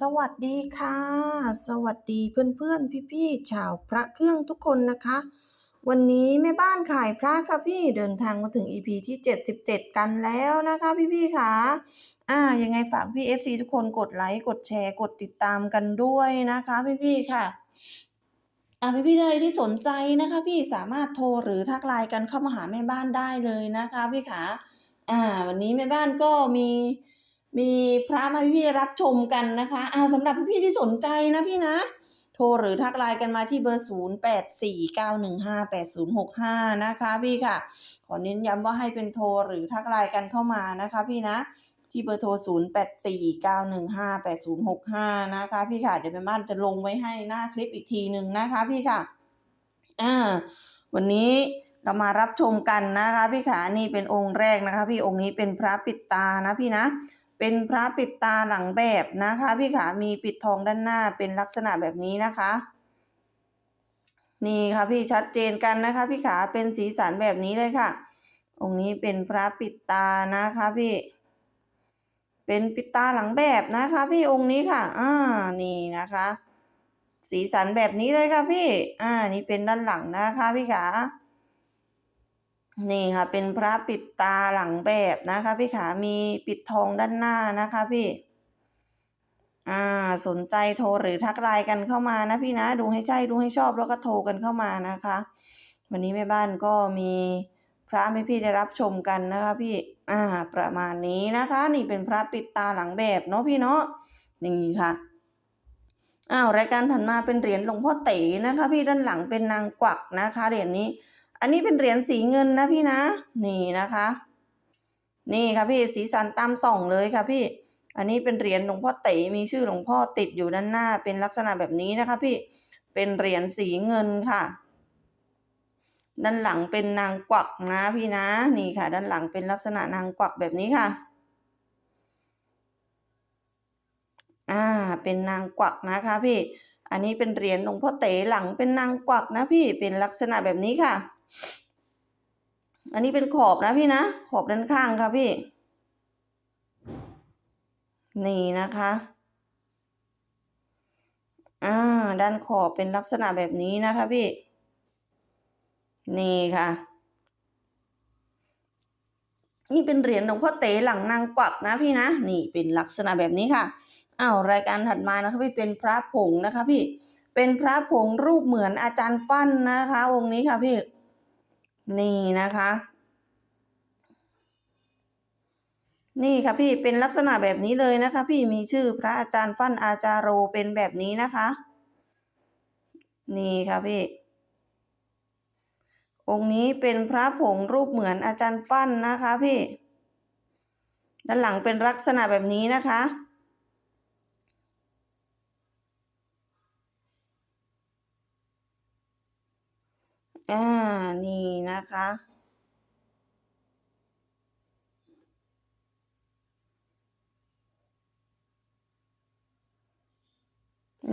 สวัสดีค่ะ สวัสดีเพื่อนๆ พี่ๆ ชาวพระเครื่องทุกคนนะคะ วันนี้แม่บ้านขายพระค่ะพี่เดินทางมาถึง EP ที่ 77 กันแล้วนะคะ พี่ๆค่ะอ่ายังไงฝากพี่ FC ทุกคนกดไลค์กดแชร์กดติดตามกันด้วยนะคะ พี่ๆค่ะอ่าพี่ๆท่านใดที่สนใจนะคะ พี่สามารถโทรหรือทักไลน์กันเข้ามาหาแม่บ้านได้เลยนะคะ พี่ขาอ่า วันนี้แม่บ้านก็มี มีพระมาพี่รับชมกันนะคะอ่าสำหรับพี่ที่สนใจนะพี่นะ โทรหรือทักไลน์กันมาที่เบอร์ 0 8 4 9 1 5 8 0 6 5 นะคะพี่ค่ะ ขอเน้นย้ำว่าให้เป็นโทรหรือทักไลน์กันเข้ามานะคะพี่นะที่เบอร์โทร 0 8 4 9 1 5 8 0 6 5 นะคะพี่ค่ะ เดี๋ยวแม่บ้านจะลงไว้ให้หน้าคลิปอีกทีหนึ่งนะคะพี่ค่ะ อ่า วันนี้เรามารับชมกันนะคะพี่ขานี่เป็นองค์แรกนะคะ พี่องค์นี้เป็นพระปิดตานะพี่นะ เป็นพระปิดตาหลังแบบนะคะ พี่ขามีปิดทองด้านหน้าเป็นลักษณะแบบนี้นะคะ นี่ค่ะพี่ชัดเจนกันนะคะ พี่ขาเป็นสีสันแบบนี้เลยค่ะ องค์นี้เป็นพระปิดตานะคะพี่ เป็นปิดตาหลังแบบนะคะ พี่องค์นี้ค่ะอ่านี่นะคะ สีสันแบบนี้เลยค่ะพี่ อ่า นี่เป็นด้านหลังนะคะ พี่ขา นี่ค่ะ เป็นพระปิดตาหลังแบบนะคะ พี่ขามีปิดทองด้านหน้านะคะพี่อ่าสนใจโทรหรือทักไลน์กันเข้ามานะพี่นะ ดูให้ใช่ดูให้ชอบแล้วก็โทรกันเข้ามานะคะ วันนี้แม่บ้านก็มีพระให้พี่ได้รับชมกันนะคะพี่อ่าประมาณนี้นะคะ นี่เป็นพระปิดตาหลังแบบเนาะพี่เนาะนี่ค่ะอ้าวรายการถัดมาเป็นเหรียญหลวงพ่อเต๋นะคะ พี่ด้านหลังเป็นนางกวักนะคะเหรียญนี้ อันนี้เป็นเหรียญสีเงินนะพี่นะ นี่นะคะ นี่ค่ะพี่สีสันตามส่องเลยค่ะพี่ อันนี้เป็นเหรียญหลวงพ่อเต๋มีชื่อหลวงพ่อติดอยู่ด้านหน้า เป็นลักษณะแบบนี้นะคะพี่ เป็นเหรียญสีเงินค่ะ ด้านหลังเป็นนางกวักนะพี่นะ นี่ค่ะ ด้านหลังเป็นลักษณะนางกวักแบบนี้ค่ะอ่า เป็นนางกวักนะคะพี่ อันนี้เป็นเหรียญหลวงพ่อเต๋หลังเป็นนางกวักนะพี่ เป็นลักษณะแบบนี้ค่ะ อันนี้เป็นขอบนะพี่นะ ขอบด้านข้างค่ะพี่ นี่นะคะ อ่า ด้านขอบเป็นลักษณะแบบนี้นะคะพี่ นี่ค่ะ นี่เป็นเหรียญหลวงพ่อเต๋หลังนางกวักนะพี่นะ นี่เป็นลักษณะแบบนี้ค่ะอ้าวรายการถัดมานะคะพี่เป็นพระผงนะคะพี่ เป็นพระผงรูปเหมือนอาจารย์ฟั่นนะคะ องค์นี้ค่ะพี่ นี่นะคะ นี่ค่ะพี่เป็นลักษณะแบบนี้เลยนะคะ พี่มีชื่อพระอาจารย์ฟั่นอาจารโรเป็นแบบนี้นะคะ นี่ค่ะพี่ องค์นี้เป็นพระผงรูปเหมือนอาจารย์ฟั่นนะคะพี่ ด้านหลังเป็นลักษณะแบบนี้นะคะ อ่า นี่นะคะ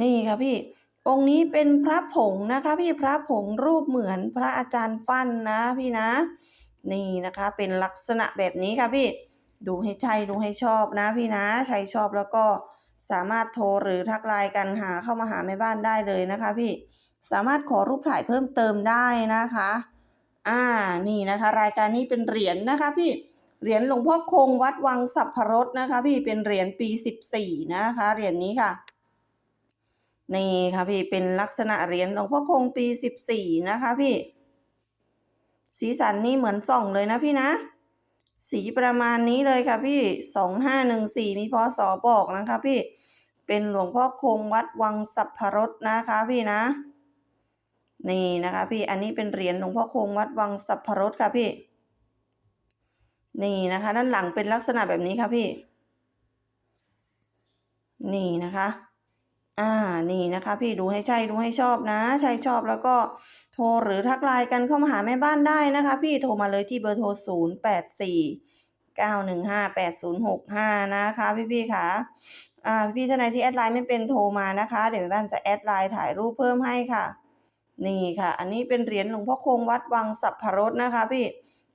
นี่ค่ะพี่ องค์นี้เป็นพระผงนะคะ พี่พระผงรูปเหมือนพระอาจารย์ฟันนะพี่นะ นี่นะคะเป็นลักษณะแบบนี้ค่ะพี่ ดูให้ใช่ดูให้ชอบนะพี่นะใครชอบแล้วก็สามารถโทรหรือทักไลน์กันหาเข้ามาหาแม่บ้านได้เลยนะคะพี่ สามารถขอรูปถ่ายเพิ่มเติมได้นะคะ อ่า นี่นะคะ รายการนี้เป็นเหรียญนะคะพี่ เหรียญหลวงพ่อคงวัดวังสัพพรสนะคะ พี่ เป็นเหรียญปีสิบสี่นะคะ เหรียญนี้ค่ะ นี่ค่ะพี่ เป็นลักษณะเหรียญหลวงพ่อคงปีสิบสี่นะคะพี่ สีสันนี่เหมือนส่องเลยนะพี่นะ สีประมาณนี้เลยค่ะพี่สองห้าหนึ่งสี่มีพศบอกนะคะพี่ เป็นหลวงพ่อคงวัดวังสัพพรสนะคะพี่นะ นี่นะคะพี่อันนี้เป็นเหรียญหลวงพ่อคงวัดวังสัพพรสค่ะพี่ นี่นะคะ ด้านหลังเป็นลักษณะแบบนี้ค่ะพี่ นี่นะคะ อ่านี่นะคะ พี่ดูให้ใช่ดูให้ชอบนะ ใช่ชอบแล้วก็โทรหรือทักไลน์กันเข้ามาหาแม่บ้านได้นะคะ พี่โทรมาเลยที่เบอร์โทร 0 8 4 9 1 5 8 0 6 5 นะคะพี่พี่ค่ะอ่าพี่ท่านใดที่แอดไลน์ไม่เป็นโทรมานะคะ เดี๋ยวแม่บ้านจะแอดไลน์ถ่ายรูปเพิ่มให้ค่ะ นี่ค่ะ อันนี้เป็นเหรียญหลวงพ่อคงวัดวังสัพพรสนะคะพี่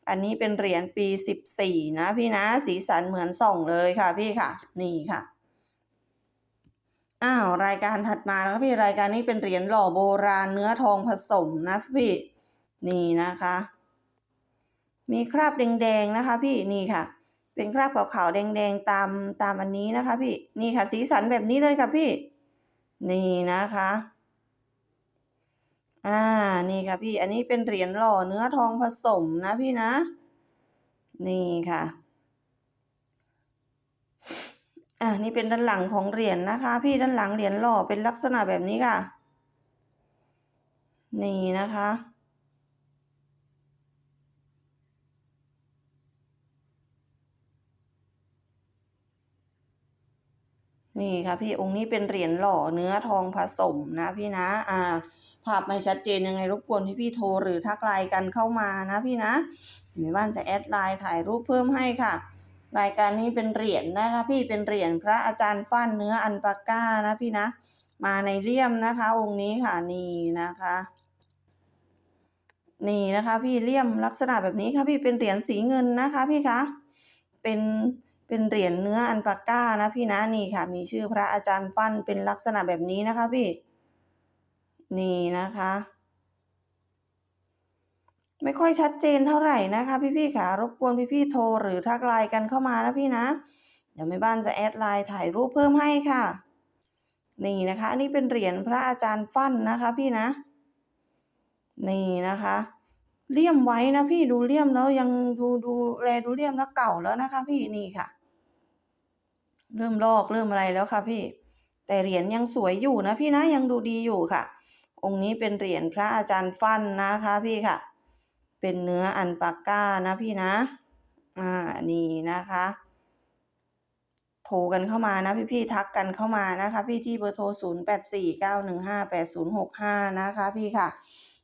อันนี้เป็นเหรียญปีสิบสี่นะพี่นะ สีสันเหมือนส่องเลยค่ะพี่ค่ะ นี่ค่ะ อ้าวรายการถัดมานะคะพี่รายการนี้เป็นเหรียญหล่อโบราณเนื้อทองผสมนะพี่ นี่นะคะ มีคราบแดงๆนะคะ พี่นี่ค่ะ เป็นคราบขาวๆแดงๆตามตามอันนี้นะคะ พี่ นี่ค่ะ สีสันแบบนี้เลยค่ะพี่ นี่นะคะ อ่า นี่ค่ะพี่ อันนี้เป็นเหรียญหล่อเนื้อทองผสมนะพี่นะ นี่ค่ะ อ่านี่เป็นด้านหลังของเหรียญนะคะ พี่ด้านหลังเหรียญหล่อเป็นลักษณะแบบนี้ค่ะ นี่นะคะนี่ค่ะพี่องค์นี้เป็นเหรียญหล่อเนื้อทองผสมนะพี่นะ อ่า ภาพไม่ชัดเจนยังไงรบกวนพี่พี่โทรหรือทักไลน์กันเข้ามานะพี่นะอยู่ในบ้านจะแอดไลน์ถ่ายรูปเพิ่มให้ค่ะ รายการนี้เป็นเหรียญนะคะ พี่เป็นเหรียญพระอาจารย์ฟั่นเนื้ออันปาก้านะพี่นะ มาในเลี่ยมนะคะ องค์นี้ค่ะนี่นะคะนี่นะคะ พี่เลี่ยมลักษณะแบบนี้ค่ะพี่เป็นเหรียญสีเงินนะคะ พี่คะเป็นเป็นเหรียญเนื้ออันปาก้านะพี่นะนี่ค่ะ มีชื่อพระอาจารย์ฟั่นเป็นลักษณะแบบนี้นะคะพี่ นี่นะคะ ไม่ค่อยชัดเจนเท่าไหร่นะคะ พี่ๆค่ะ รบกวนพี่ๆโทรหรือทักไลน์กันเข้ามานะพี่นะ เดี๋ยวแม่บ้านจะแอดไลน์ถ่ายรูปเพิ่มให้ค่ะ นี่นะคะนนี้เป็นเหรียญพระอาจารย์ฟั่นนะคะพี่นะ นี่นะคะเลี่ยมไว้นะพี่ดูเลี่ยมแล้วยังดูดูแลดูเลี่ยมแล้วเก่าแล้วนะคะ พี่นี่ค่ะ เริ่มลอกเริ่มอะไรแล้วค่ะพี่ แต่เหรียญยังสวยอยู่นะพี่นะยังดูดีอยู่ค่ะ องค์นี้เป็นเหรียญพระอาจารย์ฟั่นนะคะพี่ค่ะ เป็นเนื้ออันปากก้านะพี่นะ อ่า นี่นะคะ โทรกันเข้ามานะพี่ๆทักกันเข้ามานะคะพี่ที่เบอร์โทร 0 8 4 9 1 5 8 0 6 5 นะคะพี่ค่ะ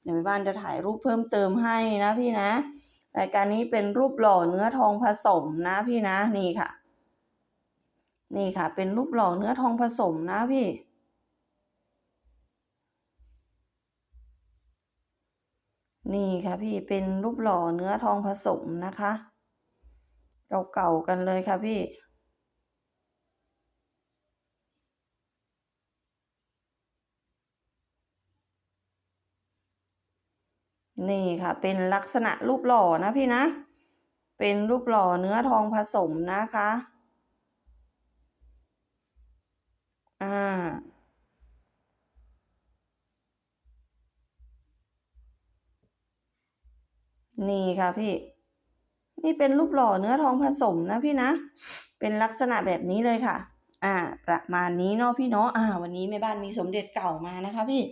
เดี๋ยวแม่บ้านจะถ่ายรูปเพิ่มเติมให้นะพี่นะ รายการนี้เป็นรูปหล่อเนื้อทองผสมนะพี่นะ นี่ค่ะ นี่ค่ะ เป็นรูปหล่อเนื้อทองผสมนะพี่ นี่ค่ะพี่เป็นรูปหล่อเนื้อทองผสมนะคะ เก่าๆกันเลยค่ะพี่ นี่ค่ะ เป็นลักษณะรูปหล่อนะพี่นะ เป็นรูปหล่อเนื้อทองผสมนะคะ อ่า นี่ค่ะพี่ นี่เป็นรูปหล่อเนื้อทองผสมนะพี่นะ เป็นลักษณะแบบนี้เลยค่ะ อ่า ประมาณนี้เนาะพี่เนาะ อ่า วันนี้แม่บ้านมีสมเด็จเก่ามานะคะพี่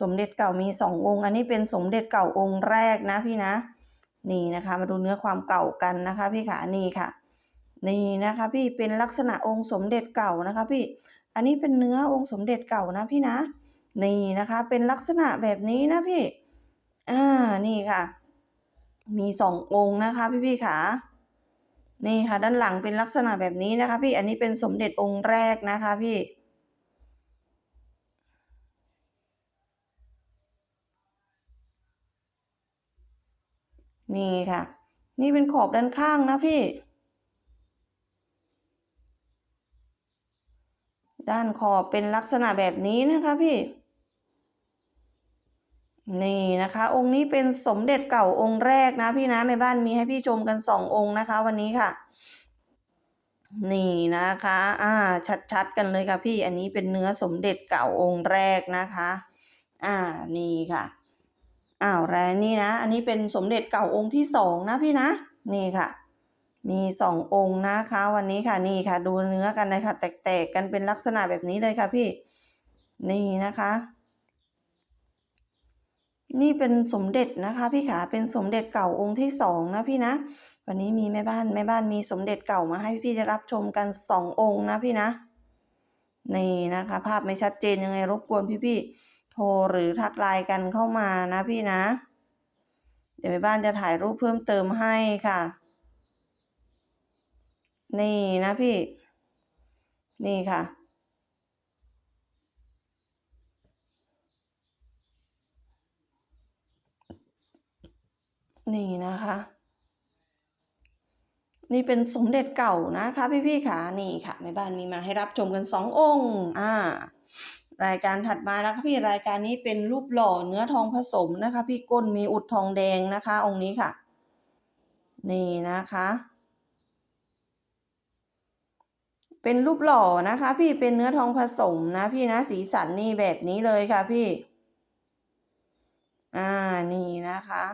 สมเด็จเก่ามีสององค์ อันนี้เป็นสมเด็จเก่าองค์แรกนะพี่นะ นี่นะคะ มาดูเนื้อความเก่ากันนะคะ พี่ค่ะ นี่ค่ะ นี่นะคะ พี่ เป็นลักษณะองค์สมเด็จเก่านะคะ พี่ อันนี้เป็นเนื้อองค์สมเด็จเก่านะพี่นะ นี่นะคะ เป็นลักษณะแบบนี้นะพี่ อ่า นี่ค่ะ มีสององค์นะคะพี่พี่ค่ะนี่ค่ะ ด้านหลังเป็นลักษณะแบบนี้นะคะ พี่อันนี้เป็นสมเด็จองค์แรกนะคะพี่นี่ค่ะ นี่เป็นขอบด้านข้างนะพี่ ด้านขอบเป็นลักษณะแบบนี้นะคะพี่ นี่นะคะ องค์นี้เป็นสมเด็จเก่าองค์แรกนะพี่นะในบ้านมีให้พี่ชมกันสององค์นะคะ วันนี้ค่ะ นี่นะคะ อ่า ชัดๆกันเลยค่ะพี่อันนี้เป็นเนื้อสมเด็จเก่าองค์แรกนะคะ อ่านี่ค่ะอ้าวแล้วนี่นะ อันนี้เป็นสมเด็จเก่าองค์ที่สองนะพี่นะ นี่ค่ะ มีสององค์นะคะ วันนี้ค่ะนี่ค่ะ ดูเนื้อกันเลยค่ะ แตกๆกันเป็นลักษณะแบบนี้เลยค่ะพี่ นี่นะคะ นี่เป็นสมเด็จนะคะพี่ขาเป็นสมเด็จเก่าองค์ที่สองนะพี่นะ วันนี้มีแม่บ้านแม่บ้านมีสมเด็จเก่ามาให้พี่ได้รับชมกันสององค์นะพี่นะนี่นะคะ ภาพไม่ชัดเจนยังไงรบกวนพี่ๆโทรหรือทักไลน์กันเข้ามานะพี่นะ เดี๋ยวแม่บ้านจะถ่ายรูปเพิ่มเติมให้ค่ะ นี่นะพี่ นี่ค่ะ นี่นะคะ นี่เป็นสมเด็จเก่านะคะ พี่ๆค่ะนี่ค่ะแม่บ้านมีมาให้รับชมกันสององค์อ่ารายการถัดมานะคะพี่รายการนี้เป็นรูปหล่อเนื้อทองผสมนะคะ พี่ก้นมีอุดทองแดงนะคะ องค์นี้ค่ะ นี่นะคะ เป็นรูปหล่อนะคะ พี่เป็นเนื้อทองผสมนะ พี่นะสีสันนี่แบบนี้เลยค่ะพี่ อ่านี่นะคะ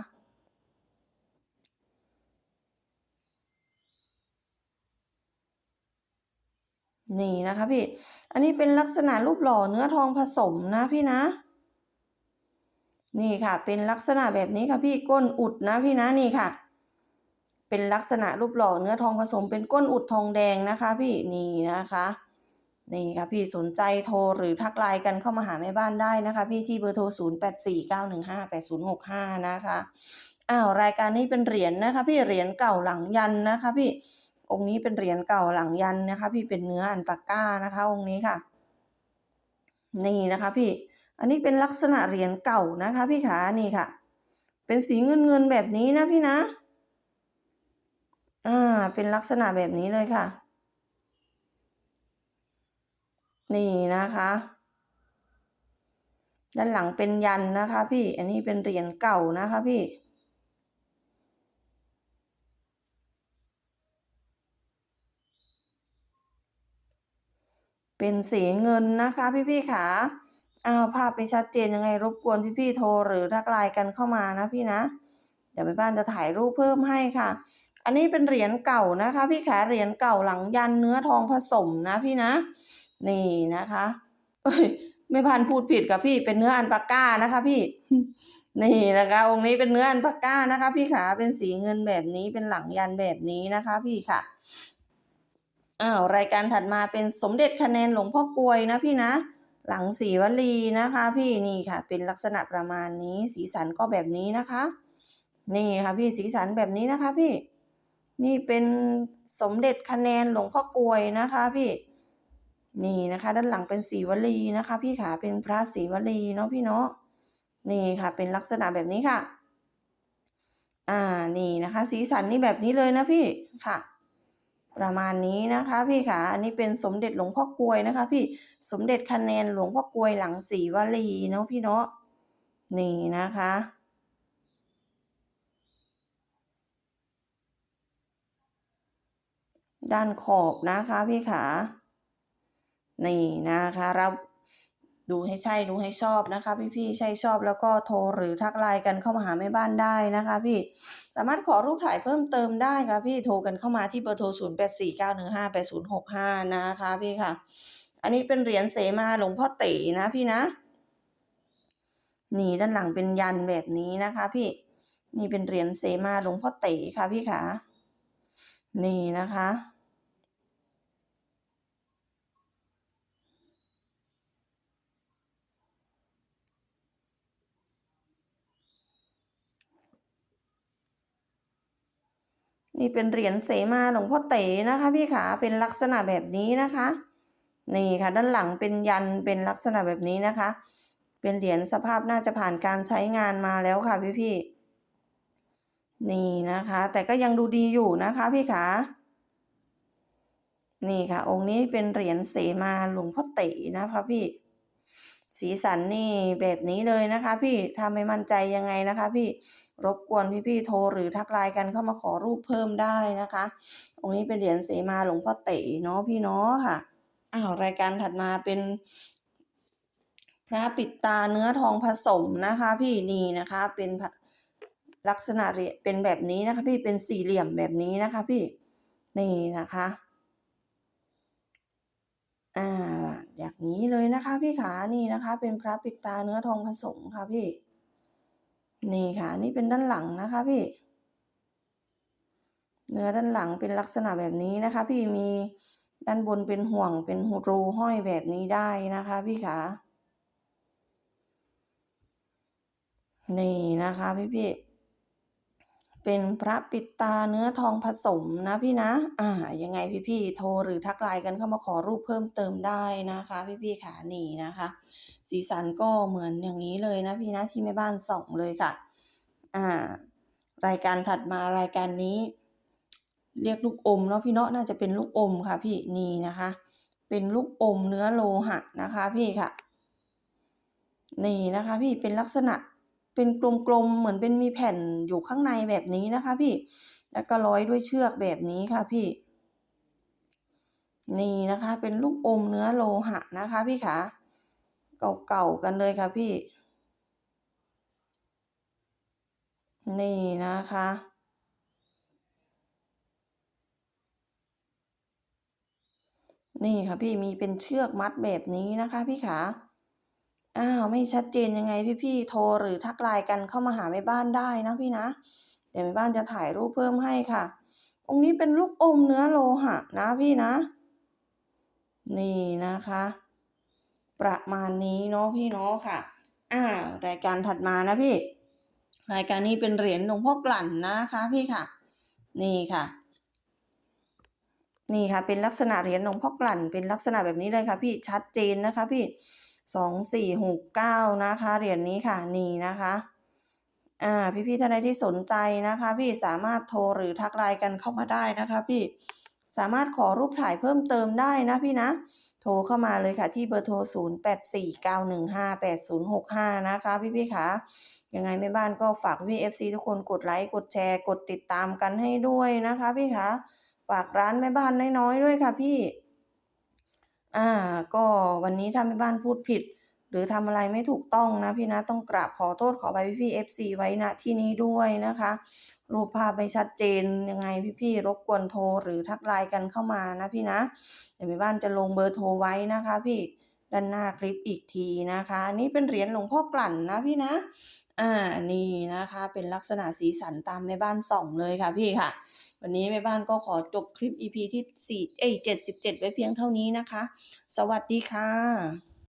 นี่นะคะพี่ อันนี้เป็นลักษณะรูปหล่อเนื้อทองผสมนะพี่นะ นี่ค่ะ เป็นลักษณะแบบนี้ค่ะพี่ก้นอุดนะพี่นะนี่ค่ะ เป็นลักษณะรูปหล่อเนื้อทองผสม เป็นก้นอุดทองแดงนะคะ พี่นี่นะคะนี่ค่ะพี่สนใจโทรหรือทักไลน์กันเข้ามาหาแม่บ้านได้นะคะ พี่ที่เบอร์โทร 0 8 4 9 1 5 8 0 6 5 นะคะอ้าวรายการนี้เป็นเหรียญนะคะ พี่เหรียญเก่าหลังยันนะคะ พี่ องค์นี้เป็นเหรียญเก่าหลังยันนะคะ พี่เป็นเนื้ออันปากก้านะคะ องค์นี้ค่ะ นี่นะคะ พี่ อันนี้เป็นลักษณะเหรียญเก่านะคะ พี่ขานี่ค่ะ เป็นสีเงินเงินแบบนี้นะพี่นะ อ่า เป็นลักษณะแบบนี้เลยค่ะ นี่นะคะด้านหลังเป็นยันนะคะ พี่ อันนี้เป็นเหรียญเก่านะคะ พี่ เป็นสีเงินนะคะพี่ๆค่ะอ้าวภาพไม่ชัดเจนยังไงรบกวนพี่ๆโทรหรือทักไลน์กันเข้ามานะพี่นะ เดี๋ยวแม่บ้านจะถ่ายรูปเพิ่มให้ค่ะ อันนี้เป็นเหรียญเก่านะคะ พี่ขาเหรียญเก่าหลังยันเนื้อทองผสมนะพี่นะ นี่นะคะเอ้ยไม่พันพูดผิดกับพี่เป็นเนื้ออันปาก้านะคะ พี่ นี่นะคะ องค์นี้เป็นเนื้ออันปาก้านะคะ พี่ขาเป็นสีเงินแบบนี้เป็นหลังยันแบบนี้นะคะ พี่ค่ะ อ้าวรายการถัดมาเป็นสมเด็จคะแนนหลวงพ่อกลวยนะพี่นะ หลังสีวลีนะคะพี่นี่ค่ะ เป็นลักษณะประมาณนี้สีสันก็แบบนี้นะคะ นี่ค่ะพี่สีสันแบบนี้นะคะพี่ นี่เป็นสมเด็จคะแนนหลวงพ่อกลวยนะคะพี่นี่นะคะ ด้านหลังเป็นสีวลีนะคะ พี่ขาเป็นพระสีวลีเนาะพี่เนาะนี่ค่ะ เป็นลักษณะแบบนี้ค่ะ อ่านี่นะคะ สีสันนี่แบบนี้เลยนะพี่ค่ะ ประมาณนี้นะคะพี่ค่ะอันนี้เป็นสมเด็จหลวงพ่อกลวยนะคะ พี่สมเด็จคะแนนหลวงพ่อกลวยหลังสีวลีเนาะพี่เนาะนี่นะคะด้านขอบนะคะพี่ขา นี่นะคะรับ ดูให้ใช่ดูให้ชอบนะคะ พี่ๆใช่ชอบแล้วก็โทรหรือทักไลน์กันเข้ามาหาแม่บ้านได้นะคะ พี่สามารถขอรูปถ่ายเพิ่มเติมได้ค่ะพี่โทรกันเข้ามาที่เบอร์โทร 0 8 4 9 1 5 8 0 6 5 นะคะพี่ค่ะ อันนี้เป็นเหรียญเสมาหลวงพ่อเต๋นะพี่นะ นี่ด้านหลังเป็นยันแบบนี้นะคะ พี่นี่เป็นเหรียญเสมาหลวงพ่อเต๋ค่ะพี่ค่ะ นี่นะคะ นี่เป็นเหรียญเสมาหลวงพ่อเต๋นะคะ พี่ขาเป็นลักษณะแบบนี้นะคะ นี่ค่ะ ด้านหลังเป็นยันเป็นลักษณะแบบนี้นะคะ เป็นเหรียญสภาพน่าจะผ่านการใช้งานมาแล้วค่ะพี่พี่นี่นะคะ แต่ก็ยังดูดีอยู่นะคะพี่ขานี่ค่ะ องค์นี้เป็นเหรียญเสมาหลวงพ่อเต๋นะคะพี่ สีสันนี่แบบนี้เลยนะคะพี่ถ้าไม่มั่นใจยังไงนะคะ พี่รบกวนพี่ๆโทรหรือทักไลน์กันเข้ามาขอรูปเพิ่มได้นะคะองค์นี้เป็นเหรียญเสมาหลวงพ่อเต๋เนาะพี่เนาะค่ะอ้าวรายการถัดมาเป็น พระปิดตาเนื้อทองผสมนะคะ พี่นี่นะคะเป็นลักษณะเป็นแบบนี้นะคะ พี่เป็นสี่เหลี่ยมแบบนี้นะคะ พี่นี่นะคะ อ่าอย่างนี้เลยนะคะพี่ขานี่นะคะ เป็นพระปิดตาเนื้อทองผสมค่ะพี่ นี่ค่ะ นี่เป็นด้านหลังนะคะพี่ เนื้อด้านหลังเป็นลักษณะแบบนี้นะคะ พี่มีด้านบนเป็นห่วงเป็นหูรูห้อยแบบนี้ได้นะคะพี่ขานี่นะคะพี่พี่ เป็นพระปิดตาเนื้อทองผสมนะพี่นะ อ่า ยังไงพี่พี่โทรหรือทักไลน์กันเข้ามาขอรูปเพิ่มเติมได้นะคะ พี่พี่ขานี่นะคะ สีสันก็เหมือนอย่างนี้เลยนะพี่นะที่แม่บ้านส่องเลยค่ะ อ่า รายการถัดมารายการนี้ เรียกลูกอมเนาะพี่เนาะน่าจะเป็นลูกอมค่ะ พี่นี่นะคะ เป็นลูกอมเนื้อโลหะนะคะ พี่ค่ะ นี่นะคะ พี่เป็นลักษณะ เป็นกลมๆเหมือนเป็นมีแผ่นอยู่ข้างในแบบนี้นะคะพี่ แล้วก็ร้อยด้วยเชือกแบบนี้ค่ะพี่ นี่นะคะ เป็นลูกอมเนื้อโลหะนะคะ พี่ขาเก่าๆกันเลยค่ะพี่ นี่นะคะนี่ค่ะพี่มีเป็นเชือกมัดแบบนี้นะคะพี่ขา อ้าวไม่ชัดเจนยังไงพี่ๆโทรหรือทักไลน์กันเข้ามาหาแม่บ้านได้นะพี่นะเดี๋ยวแม่บ้านจะถ่ายรูปเพิ่มให้ค่ะ องค์นี้เป็นลูกอมเนื้อโลหะนะพี่นะ นี่นะคะ ประมาณนี้เนาะพี่เนาะค่ะอ่ารายการถัดมานะพี่ รายการนี้เป็นเหรียญหลวงพ่อกลั่นนะคะ พี่ค่ะ นี่ค่ะนี่ค่ะเป็นลักษณะเหรียญหลวงพ่อกลั่นเป็นลักษณะแบบนี้เลยค่ะพี่ชัดเจนนะคะพี่ สองสี่หกเก้านะคะ เหรียญนี้ค่ะนี่นะคะอ่าพี่ๆท่านใดที่สนใจนะคะ พี่สามารถโทรหรือทักไลน์กันเข้ามาได้นะคะ พี่สามารถขอรูปถ่ายเพิ่มเติมได้นะพี่นะ โทรเข้ามาเลยค่ะที่เบอร์โทร 0 8 4 9 1 5 8 0 6 5 นะคะพี่ๆค่ะยังไงแม่บ้านก็ฝากพี่ FC ทุกคนกดไลค์กดแชร์กดติดตามกันให้ด้วยนะคะพี่คะฝากร้านแม่บ้านน้อยๆด้วยค่ะพี่ อ่า ก็วันนี้ถ้าแม่บ้านพูดผิด หรือทำอะไรไม่ถูกต้องนะพี่นะต้องกราบขอโทษขอไปพี่ๆ FC ไว้ณที่นี้ด้วยนะคะ รูปภาพไม่ชัดเจนยังไงพี่ๆรบกวนโทรหรือทักไลน์กันเข้ามานะพี่นะเดี๋ยวแม่บ้านจะลงเบอร์โทรไว้นะคะพี่ด้านหน้าคลิปอีกทีนะคะนนี้เป็นเหรียญหลวงพ่อกลั่นนะพี่นะอ่านี่นะคะเป็นลักษณะสีสันตามแม่บ้านส่องเลยค่ะพี่ค่ะ วันนี้แม่บ้านก็ขอจบคลิป EP ที่4เอ้ย77 ไว้เพียงเท่านี้นะคะ สวัสดีค่ะ